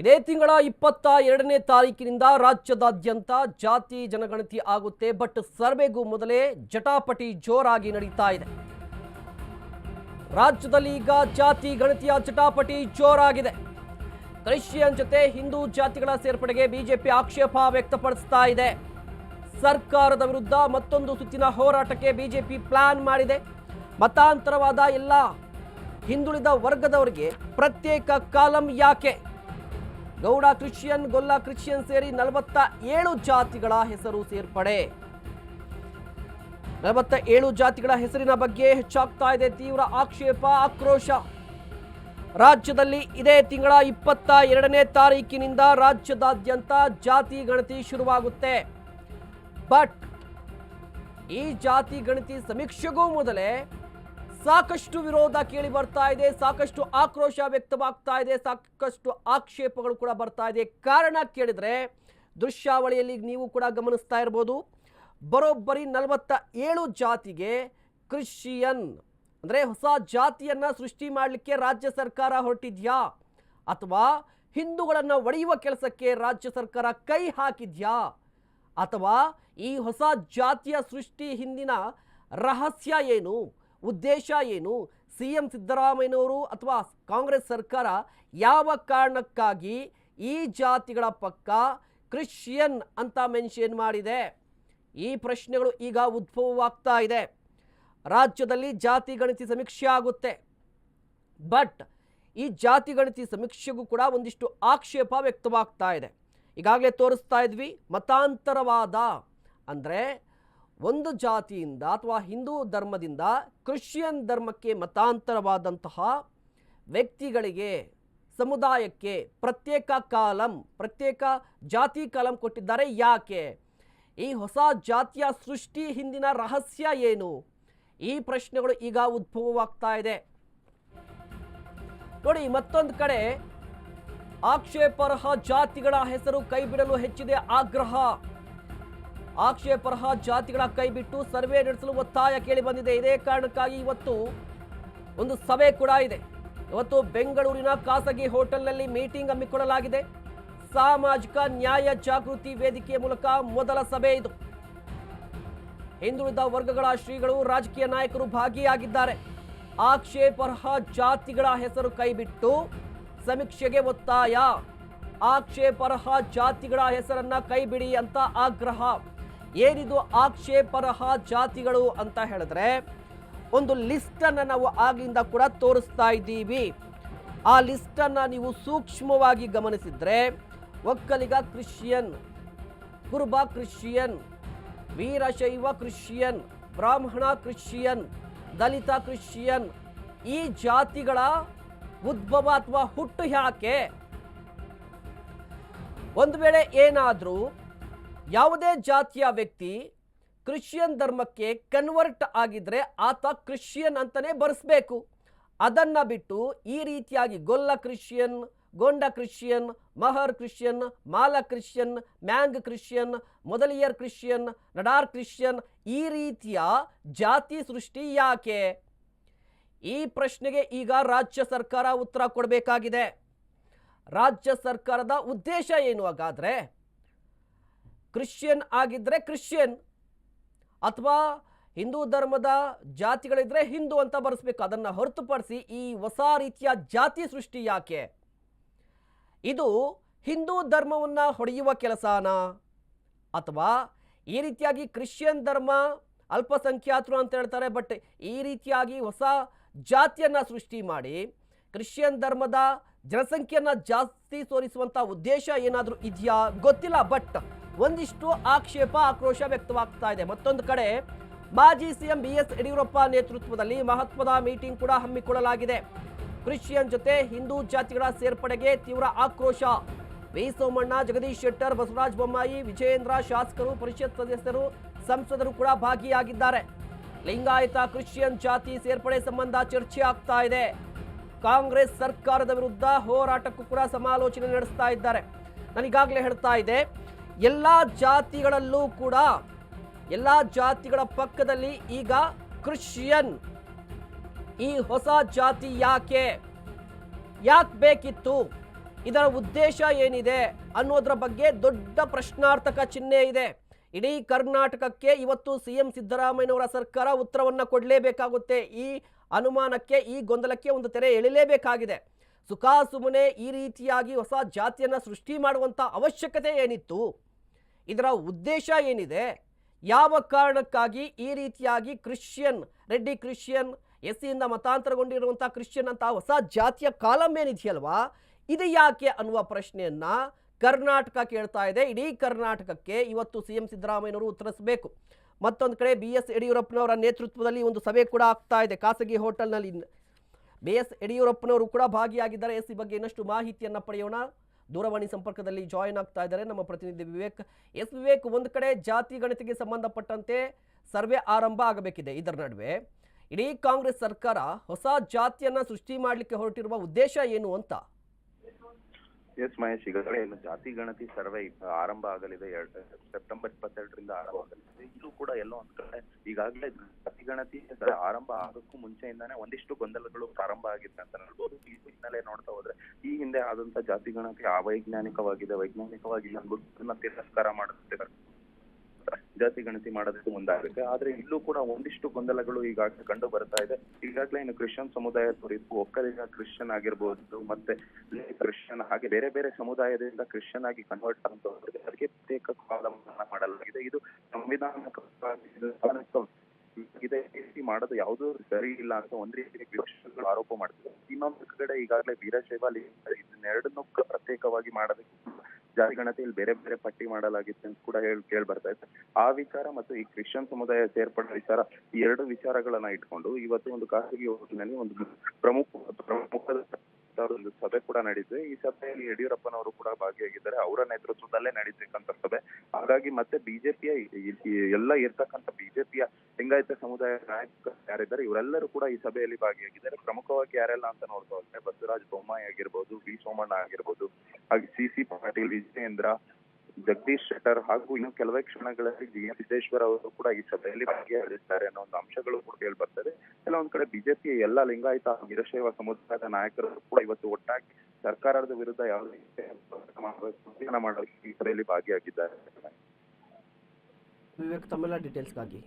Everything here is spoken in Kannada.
ಇದೇ ತಿಂಗಳ ಇಪ್ಪತ್ತ ಎರಡನೇ ತಾರೀಕಿನಿಂದ ರಾಜ್ಯದಾದ್ಯಂತ ಜಾತಿ ಜನಗಣತಿ ಆಗುತ್ತೆ, ಬಟ್ ಸರ್ವೆಗೂ ಮೊದಲೇ ಜಟಾಪಟಿ ಜೋರಾಗಿ ನಡೀತಾ ಇದೆ. ರಾಜ್ಯದಲ್ಲಿ ಈಗ ಜಾತಿ ಗಣತಿಯ ಜಟಾಪಟಿ ಜೋರಾಗಿದೆ. ಕ್ರಿಶ್ಚಿಯನ್ ಜೊತೆ ಹಿಂದೂ ಜಾತಿಗಳ ಸೇರ್ಪಡೆಗೆ ಬಿಜೆಪಿ ಆಕ್ಷೇಪ ವ್ಯಕ್ತಪಡಿಸ್ತಾ ಇದೆ. ಸರ್ಕಾರದ ವಿರುದ್ಧ ಮತ್ತೊಂದು ಸುತ್ತಿನ ಹೋರಾಟಕ್ಕೆ ಬಿಜೆಪಿ ಪ್ಲಾನ್ ಮಾಡಿದೆ. ಮತಾಂತರವಾದ ಎಲ್ಲ ಹಿಂದುಳಿದ ವರ್ಗದವರಿಗೆ ಪ್ರತ್ಯೇಕ ಕಾಲಂ ಯಾಕೆ? ಗೌಡ ಕ್ರಿಶ್ಚಿಯನ್, ಗೊಲ್ಲ ಕ್ರಿಶ್ಚಿಯನ್ ಸೇರಿ ನಲವತ್ತ ಏಳು ಜಾತಿಗಳ ಹೆಸರು ಸೇರ್ಪಡೆ. ನಲವತ್ತ ಏಳು ಜಾತಿಗಳ ಹೆಸರಿನ ಬಗ್ಗೆ ಹೆಚ್ಚಾಗ್ತಾ ಇದೆ ತೀವ್ರ ಆಕ್ಷೇಪ, ಆಕ್ರೋಶ. ರಾಜ್ಯದಲ್ಲಿ ಇದೇ ತಿಂಗಳ ಇಪ್ಪತ್ತ ಎರಡನೇ ತಾರೀಕಿನಿಂದ ರಾಜ್ಯದಾದ್ಯಂತ ಜಾತಿ ಗಣತಿ ಶುರುವಾಗುತ್ತೆ. ಬಟ್ ಈ ಜಾತಿ ಗಣತಿ ಸಮೀಕ್ಷೆಗೂ ಮೊದಲೇ ಸಾಕಷ್ಟು ವಿರೋಧ ಕೇಳಿ ಬರ್ತಾ ಇದೆ, ಸಾಕಷ್ಟು ಆಕ್ರೋಶ ವ್ಯಕ್ತವಾಗ್ತಾ ಇದೆ, ಸಾಕಷ್ಟು ಆಕ್ಷೇಪಗಳು ಕೂಡ ಬರ್ತಾ ಇದೆ. ಕಾರಣ ಕೇಳಿದ್ರೆ ದೃಶ್ಯಾವಳಿಯಲ್ಲಿ ನೀವು ಕೂಡ ಗಮನಿಸ್ತಾ ಇರ್ಬೋದು, ಬರೋಬ್ಬರಿ ನಲವತ್ತ ಏಳು ಜಾತಿಗೆ ಕ್ರಿಶ್ಚಿಯನ್, ಅಂದರೆ ಹೊಸ ಜಾತಿಯನ್ನು ಸೃಷ್ಟಿ ಮಾಡಲಿಕ್ಕೆ ರಾಜ್ಯ ಸರ್ಕಾರ ಹೊರಟಿದ್ಯಾ? ಅಥವಾ ಹಿಂದೂಗಳನ್ನು ಒಡೆಯುವ ಕೆಲಸಕ್ಕೆ ರಾಜ್ಯ ಸರ್ಕಾರ ಕೈ ಹಾಕಿದ್ಯಾ? ಅಥವಾ ಈ ಹೊಸ ಜಾತಿಯ ಸೃಷ್ಟಿ ಹಿಂದಿನ ರಹಸ್ಯ ಏನು? ಉದ್ದೇಶ ಏನು? ಸಿ ಎಂ ಸಿದ್ದರಾಮಯ್ಯನವರು ಅಥವಾ ಕಾಂಗ್ರೆಸ್ ಸರ್ಕಾರ ಯಾವ ಕಾರಣಕ್ಕಾಗಿ ಈ ಜಾತಿಗಳ ಪಕ್ಕ ಕ್ರಿಶ್ಚಿಯನ್ ಅಂತ ಮೆನ್ಷನ್ ಮಾಡಿದೆ? ಈ ಪ್ರಶ್ನೆಗಳು ಈಗ ಉದ್ಭವವಾಗ್ತಾ ಇದೆ. ರಾಜ್ಯದಲ್ಲಿ ಜಾತಿ ಗಣತಿ ಸಮೀಕ್ಷೆ ಆಗುತ್ತೆ. ಬಟ್ ಈ ಜಾತಿ ಗಣತಿ ಸಮೀಕ್ಷೆಗೂ ಕೂಡ ಒಂದಿಷ್ಟು ಆಕ್ಷೇಪ ವ್ಯಕ್ತವಾಗ್ತಾ ಇದೆ. ಈಗಾಗಲೇ ತೋರಿಸ್ತಾ ಇದ್ವಿ ಮತಾಂತರವಾದ ಅಂದರೆ ಒಂದು ಜಾತಿಯಿಂದ ಅಥವಾ ಹಿಂದೂ ಧರ್ಮದಿಂದ ಕ್ರಿಶ್ಚಿಯನ್ ಧರ್ಮಕ್ಕೆ ಮತಾಂತರವಾದಂತಹ ವ್ಯಕ್ತಿಗಳಿಗೆ ಸಮುದಾಯಕ್ಕೆ ಪ್ರತ್ಯೇಕ ಕಾಲಂ, ಪ್ರತ್ಯೇಕ ಜಾತಿ ಕಾಲಂ ಕೊಟ್ಟಿದ್ದಾರೆ. ಯಾಕೆ? ಈ ಹೊಸ ಜಾತಿಯ ಸೃಷ್ಟಿ ಹಿಂದಿನ ರಹಸ್ಯ ಏನು? ಈ ಪ್ರಶ್ನೆಗಳು ಈಗ ಉದ್ಭವವಾಗ್ತಾ ಇದೆ. ನೋಡಿ, ಮತ್ತೊಂದು ಕಡೆ ಆಕ್ಷೇಪಾರ್ಹ ಜಾತಿಗಳ ಹೆಸರು ಕೈಬಿಡಲು ಹೆಚ್ಚಿದೆ ಆಗ್ರಹ. ಆಕ್ಷೇಪಾರ್ಹ ಜಾತಿಗಳ ಕೈಬಿಟ್ಟು ಸರ್ವೆ ನಡೆಸಲು ಒತ್ತಾಯ ಕೇಳಿ ಬಂದಿದೆ. ಇದೇ ಕಾರಣಕ್ಕಾಗಿ ಇವತ್ತು ಒಂದು ಸಭೆ ಕೂಡ ಇದೆ. ಇವತ್ತು ಬೆಂಗಳೂರಿನ ಖಾಸಗಿ ಹೋಟೆಲ್ನಲ್ಲಿ ಮೀಟಿಂಗ್ ಹಮ್ಮಿಕೊಳ್ಳಲಾಗಿದೆ. ಸಾಮಾಜಿಕ ನ್ಯಾಯ ಜಾಗೃತಿ ವೇದಿಕೆಯ ಮೂಲಕ ಮೊದಲ ಸಭೆ ಇದು. ಹಿಂದುಳಿದ ವರ್ಗಗಳ ಶ್ರೀಗಳು ರಾಜಕೀಯ ನಾಯಕರು ಭಾಗಿಯಾಗಿದ್ದಾರೆ. ಆಕ್ಷೇಪಾರ್ಹ ಜಾತಿಗಳ ಹೆಸರು ಕೈಬಿಟ್ಟು ಸಮೀಕ್ಷೆಗೆ ಒತ್ತಾಯ. ಆಕ್ಷೇಪಾರ್ಹ ಜಾತಿಗಳ ಹೆಸರನ್ನ ಕೈಬಿಡಿ ಅಂತ ಆಗ್ರಹ. ಏನಿದು ಆಕ್ಷೇಪರಹ ಜಾತಿಗಳು ಅಂತ ಹೇಳಿದ್ರೆ, ಒಂದು ಲಿಸ್ಟ್ ಅನ್ನ ನಾವು ಆಗ್ಲಿಂದ ಕೂಡ ತೋರಿಸ್ತಾ ಇದ್ದೀವಿ. ಆ ಲಿಸ್ಟ್ ಅನ್ನ ನೀವು ಸೂಕ್ಷ್ಮವಾಗಿ ಗಮನಿಸಿದ್ರೆ, Vokkaliga Christian, Kuruba Christian, Veerashaiva Christian, Brahmana Christian, Dalit Christian, ಈ ಜಾತಿಗಳ ಉದ್ಭವ ಅಥವಾ ಹುಟ್ಟು ಯಾಕೆ? ಒಂದು ವೇಳೆ ಏನಾದರೂ ಯಾವುದೇ ಜಾತಿಯ ವ್ಯಕ್ತಿ ಕ್ರಿಶ್ಚಿಯನ್ ಧರ್ಮಕ್ಕೆ ಕನ್ವರ್ಟ್ ಆಗಿದ್ರೆ ಆತ ಕ್ರಿಶ್ಚಿಯನ್ ಅಂತಲೇ ಬರೆಸ್ಬೇಕು. ಅದನ್ನ ಬಿಟ್ಟು ಈ ರೀತಿಯಾಗಿ Golla Christian, Gonda Christian, Mahar Christian, Mala Christian, Mang Christian, Mudaliar Christian, Nadar Christian ಈ ರೀತಿಯ ಜಾತಿ ಸೃಷ್ಟಿ ಯಾಕೆ? ಈ ಪ್ರಶ್ನೆಗೆ ಈಗ ರಾಜ್ಯ ಸರ್ಕಾರ ಉತ್ತರ ಕೊಡಬೇಕಾಗಿದೆ. ರಾಜ್ಯ ಸರ್ಕಾರದ ಉದ್ದೇಶ ಏನು ಹಾಗಾದ್ರೆ ಕ್ರಿಶ್ಚಿಯನ್ ಆಗಿದ್ದರೆ ಕ್ರಿಶ್ಚಿಯನ್ ಅಥವಾ ಹಿಂದೂ ಧರ್ಮದ ಜಾತಿಗಳಿದ್ರೆ ಹಿಂದೂ ಅಂತ ಬರೆಸ್ಬೇಕು. ಅದನ್ನು ಹೊರತುಪಡಿಸಿ ಈ ಹೊಸ ರೀತಿಯ ಜಾತಿ ಸೃಷ್ಟಿ ಯಾಕೆ? ಇದು ಹಿಂದೂ ಧರ್ಮವನ್ನು ಹೊಡೆಯುವ ಕೆಲಸನ ಅಥವಾ ಈ ರೀತಿಯಾಗಿ ಕ್ರಿಶ್ಚಿಯನ್ ಧರ್ಮ ಅಲ್ಪಸಂಖ್ಯಾತರು ಅಂತ ಹೇಳ್ತಾರೆ, ಬಟ್ ಈ ರೀತಿಯಾಗಿ ಹೊಸ ಜಾತಿಯನ್ನು ಸೃಷ್ಟಿ ಮಾಡಿ ಕ್ರಿಶ್ಚಿಯನ್ ಧರ್ಮದ ಜನಸಂಖ್ಯೆಯನ್ನು ಜಾಸ್ತಿ ತೋರಿಸುವಂಥ ಉದ್ದೇಶ ಏನಾದರೂ ಇದೆಯಾ? ಗೊತ್ತಿಲ್ಲ, ಬಟ್ ಒಂದಿಷ್ಟು ಆಕ್ಷೇಪ ಆಕ್ರೋಶ ವ್ಯಕ್ತವಾಗ್ತಾ ಇದೆ. ಮತ್ತೊಂದು ಕಡೆ, ಮಾಜಿ ಸಿಎಂ ಬಿ ಎಸ್ ಯಡಿಯೂರಪ್ಪ ನೇತೃತ್ವದಲ್ಲಿ ಮಹತ್ವದ ಮೀಟಿಂಗ್ ಕೂಡ ಹಮ್ಮಿಕೊಳ್ಳಲಾಗಿದೆ. ಕ್ರಿಶ್ಚಿಯನ್ ಜೊತೆ ಹಿಂದೂ ಜಾತಿಗಳ ಸೇರ್ಪಡೆಗೆ ತೀವ್ರ ಆಕ್ರೋಶ. ವಿ. ಸೋಮಣ್ಣ, ಜಗದೀಶ್ ಶೆಟ್ಟರ್, ಬಸವರಾಜ ಬೊಮ್ಮಾಯಿ, ವಿಜಯೇಂದ್ರ ಶಾಸಕರು, ಪರಿಷತ್ ಸದಸ್ಯರು, ಸಂಸದರು ಕೂಡ ಭಾಗಿಯಾಗಿದ್ದಾರೆ. ಲಿಂಗಾಯತ ಕ್ರಿಶ್ಚಿಯನ್ ಜಾತಿ ಸೇರ್ಪಡೆ ಸಂಬಂಧ ಚರ್ಚೆ ಆಗ್ತಾ ಇದೆ. ಕಾಂಗ್ರೆಸ್ ಸರ್ಕಾರದ ವಿರುದ್ಧ ಹೋರಾಟಕ್ಕೂ ಕೂಡ ಸಮಾಲೋಚನೆ ನಡೆಸ್ತಾ ಇದ್ದಾರೆ. ನಾನೀಗಾಗಲೇ ಹೇಳ್ತಾ ಇದ್ದೆ ಎಲ್ಲ ಜಾತಿಗಳಲ್ಲೂ ಕೂಡ, ಎಲ್ಲ ಜಾತಿಗಳ ಪಕ್ಕದಲ್ಲಿ ಈಗ ಕ್ರಿಶ್ಚಿಯನ್. ಈ ಹೊಸ ಜಾತಿ ಯಾಕೆ? ಯಾಕೆ ಬೇಕಿತ್ತು? ಇದರ ಉದ್ದೇಶ ಏನಿದೆ ಅನ್ನೋದ್ರ ಬಗ್ಗೆ ದೊಡ್ಡ ಪ್ರಶ್ನಾರ್ಥಕ ಚಿಹ್ನೆ ಇದೆ. ಇಡೀ ಕರ್ನಾಟಕಕ್ಕೆ ಇವತ್ತು ಸಿ ಎಂ ಸಿದ್ದರಾಮಯ್ಯನವರ ಸರ್ಕಾರ ಉತ್ತರವನ್ನು ಕೊಡಲೇಬೇಕಾಗುತ್ತೆ. ಈ ಅನುಮಾನಕ್ಕೆ, ಈ ಗೊಂದಲಕ್ಕೆ ಒಂದು ತೆರೆ ಎಳಿಲೇಬೇಕಾಗಿದೆ. ಸುಖಾಸುಮನೆ ಈ ರೀತಿಯಾಗಿ ಹೊಸ ಜಾತಿಯನ್ನು ಸೃಷ್ಟಿ ಮಾಡುವಂಥ ಅವಶ್ಯಕತೆ ಏನಿತ್ತು? ಇದರ ಉದ್ದೇಶ ಏನಿದೆ? ಯಾವ ಕಾರಣಕ್ಕಾಗಿ ಈ ರೀತಿಯಾಗಿ ಕ್ರಿಶ್ಚಿಯನ್, ರೆಡ್ಡಿ ಕ್ರಿಶ್ಚಿಯನ್ ಎಸ್ ಸಿಯಿಂದ ಮತಾಂತರಗೊಂಡಿರುವಂಥ ಕ್ರಿಶ್ಚಿಯನ್ ಅಂತ ಹೊಸ ಜಾತಿಯ ಕಾಲಂ ಏನಿದೆಯಲ್ವಾ? ಇದು ಯಾಕೆ ಅನ್ನುವ ಪ್ರಶ್ನೆಯನ್ನು ಕರ್ನಾಟಕ ಕೇಳ್ತಾ ಇದೆ. ಇಡೀ ಕರ್ನಾಟಕಕ್ಕೆ ಇವತ್ತು ಸಿ ಎಂ ಸಿದ್ದರಾಮಯ್ಯನವರು ಉತ್ತರಿಸಬೇಕು. ಮತ್ತೊಂದು ಕಡೆ ಬಿ ಎಸ್ ಯಡಿಯೂರಪ್ಪನವರ ನೇತೃತ್ವದಲ್ಲಿ ಒಂದು ಸಭೆ ಕೂಡ ಆಗ್ತಾ ಇದೆ. ಖಾಸಗಿ ಹೋಟೆಲ್ನಲ್ಲಿ. ಬಿ ಎಸ್ ಯಡಿಯೂರಪ್ಪನವರು ಕೂಡ ಭಾಗಿಯಾಗಿದ್ದಾರೆ. ಎಸ್ ಈ ಬಗ್ಗೆ ಇನ್ನಷ್ಟು ಮಾಹಿತಿಯನ್ನು ಪಡೆಯೋಣ. ದೂರವಾಣಿ ಸಂಪರ್ಕದಲ್ಲಿ ಜಾಯಿನ್ ಆಗ್ತಾ ಇದ್ದಾರೆ ನಮ್ಮ ಪ್ರತಿನಿಧಿ ವಿವೇಕ್. ಎಸ್ ವಿವೇಕ್, ಒಂದು ಕಡೆ ಜಾತಿ ಗಣತಿಗೆ ಸಂಬಂಧಪಟ್ಟಂತೆ ಸರ್ವೆ ಆರಂಭ ಆಗಬೇಕಿದೆ. ಇದರ ನಡುವೆ ಇಡೀ ಕಾಂಗ್ರೆಸ್ ಸರ್ಕಾರ ಹೊಸ ಜಾತಿಯನ್ನ ಸೃಷ್ಟಿ ಮಾಡಲಿಕ್ಕೆ ಹೊರಟಿರುವ ಉದ್ದೇಶ ಏನು ಅಂತ? ಎಸ್ ಮಹೇಶ್ ಈಗಾಗಲೇ ಇನ್ನು ಜಾತಿ ಗಣತಿ ಸರ್ವೆ ಆರಂಭ ಆಗಲಿದೆ ಸೆಪ್ಟೆಂಬರ್ ಇಪ್ಪತ್ತೆರಡರಿಂದ ಆರಂಭ ಆಗಲಿದೆ. ಇದು ಕೂಡ ಎಲ್ಲೋ ಒಂದ್ ಕಡೆ ಈಗಾಗಲೇ ಜಾತಿ ಗಣತಿ ಆರಂಭ ಆಗಕ್ಕೂ ಮುಂಚೆಯಿಂದಾನೆ ಒಂದಿಷ್ಟು ಗೊಂದಲಗಳು ಪ್ರಾರಂಭ ಆಗಿದೆ ಅಂತ ಹೇಳ್ಬೋದು. ಈ ಹಿನ್ನೆಲೆ ನೋಡ್ತಾ ಹೋದ್ರೆ ಈ ಹಿಂದೆ ಆದಂತ ಜಾತಿ ಗಣತಿ ಅವೈಜ್ಞಾನಿಕವಾಗಿದೆ, ವೈಜ್ಞಾನಿಕವಾಗಿ ಅಂದ್ಬಿಟ್ಟು ತಿರಸ್ಕಾರ ಮಾಡುತ್ತೆ. ಜಾತಿ ಗಣತಿ ಮಾಡೋದಕ್ಕೆ ಮುಂದಾಗುತ್ತೆ. ಆದ್ರೆ ಇಲ್ಲೂ ಕೂಡ ಒಂದಿಷ್ಟು ಗೊಂದಲಗಳು ಈಗಾಗಲೇ ಕಂಡು ಬರ್ತಾ ಇದೆ. ಈಗಾಗಲೇ ಇನ್ನು ಕ್ರಿಶ್ಚಿಯನ್ ಸಮುದಾಯ ಕುರಿತು ಒಕ್ಕಲಿಗ ಕ್ರಿಶ್ಚಿಯನ್ ಆಗಿರ್ಬೋದು ಮತ್ತೆ ಕ್ರಿಶ್ಚಿಯನ್ ಹಾಗೆ ಬೇರೆ ಬೇರೆ ಸಮುದಾಯದಿಂದ ಕ್ರಿಶ್ಚಿಯನ್ ಆಗಿ ಕನ್ವರ್ಟ್ ಆಗುವಂತವರಿಗೆ ಅದಕ್ಕೆ ಪ್ರತ್ಯೇಕ ಕಾಲಮಾನ ಮಾಡಲಾಗಿದೆ. ಇದು ಸಂವಿಧಾನ ಇದೆ ರೀತಿ ಮಾಡೋದು ಯಾವುದೂ ಸರಿ ಇಲ್ಲ ಅಂತ ಒಂದ್ ರೀತಿ ವಿಪಕ್ಷಗಳು ಆರೋಪ ಮಾಡ್ತಿದ್ದಾರೆ. ಇನ್ನೊಂದು ಕಡೆ ಈಗಾಗಲೇ ವೀರಶೈವ ಇದನ್ನೆರಡನ್ನೂ ಪ್ರತ್ಯೇಕವಾಗಿ ಮಾಡೋದಕ್ಕೆ ಜಾತಿ ಗಣತಿಯಲ್ಲಿ ಬೇರೆ ಬೇರೆ ಪಟ್ಟಿ ಮಾಡಲಾಗಿತ್ತು ಅಂತ ಕೂಡ ಹೇಳಿ ಕೇಳಿ ಬರ್ತಾ ಇತ್ತು ಆ ವಿಚಾರ ಮತ್ತು ಈ ಕ್ರಿಶ್ಚಿಯನ್ ಸಮುದಾಯ ಸೇರ್ಪಡೆ ವಿಚಾರ ಈ ಎರಡು ವಿಚಾರಗಳನ್ನ ಇಟ್ಕೊಂಡು ಇವತ್ತು ಒಂದು ಖಾಸಗಿ ಹೋಟೆಲ್ನಲ್ಲಿ ಒಂದು ಪ್ರಮುಖ ಪ್ರಮುಖ ಒಂದು ಸಭೆ ಕೂಡ ನಡೀತು ಈ ಸಭೆಯಲ್ಲಿ ಯಡಿಯೂರಪ್ಪನವರು ಕೂಡ ಭಾಗಿಯಾಗಿದ್ದಾರೆ. ಅವರ ನೇತೃತ್ವದಲ್ಲೇ ನಡೀತಕ್ಕಂತ ಸಭೆ. ಹಾಗಾಗಿ ಮತ್ತೆ ಬಿಜೆಪಿಯ ಎಲ್ಲ ಇರ್ತಕ್ಕಂಥ ಬಿಜೆಪಿಯ ಲಿಂಗಾಯತ ಸಮುದಾಯ ನಾಯಕರು ಯಾರಿದ್ದಾರೆ, ಇವರೆಲ್ಲರೂ ಕೂಡ ಈ ಸಭೆಯಲ್ಲಿ ಭಾಗಿಯಾಗಿದ್ದಾರೆ. ಪ್ರಮುಖವಾಗಿ ಯಾರೆಲ್ಲ ಅಂತ ನೋಡ್ತಾ ಹೋದ್ರೆ ಬಸವರಾಜ ಬೊಮ್ಮಾಯಿ ಆಗಿರ್ಬೋದು, ವಿ ಸೋಮಣ್ಣ ಆಗಿರ್ಬೋದು, ಹಾಗೆ ಸಿ ಸಿ ಪಾಟೀಲ್, ವಿಜಯೇಂದ್ರ, ಜಗದೀಶ್ ಶೆಟ್ಟರ್ ಹಾಗೂ ಇನ್ನು ಕೆಲವೇ ಕ್ಷಣಗಳಲ್ಲಿ ಜಿ ಎಂ ಸಿದ್ದೇಶ್ವರ್ ಅವರು ಕೂಡ ಈ ಸಭೆಯಲ್ಲಿ ಭಾಗಿಯಾಗಿದ್ದಾರೆ ಅನ್ನೋ ಒಂದು ಅಂಶಗಳು ಕೂಡ ಕೇಳಿ ಬರ್ತದೆ ಕೆಲವೊಂದ್ ಕಡೆ ಬಿಜೆಪಿ ಎಲ್ಲ ಲಿಂಗಾಯತ ವೀರಶೈವ ಸಮುದಾಯದ ನಾಯಕರು ಕೂಡ ಇವತ್ತು ಒಟ್ಟಾಗಿ ಸರ್ಕಾರದ ವಿರುದ್ಧ ಯಾವುದೇ ಮಾಡಲು ಈ ಭಾಗಿಯಾಗಿದ್ದಾರೆ. ವಿವೇಕ್ ಡೀಟೇಲ್ಸ್ಗಾಗಿ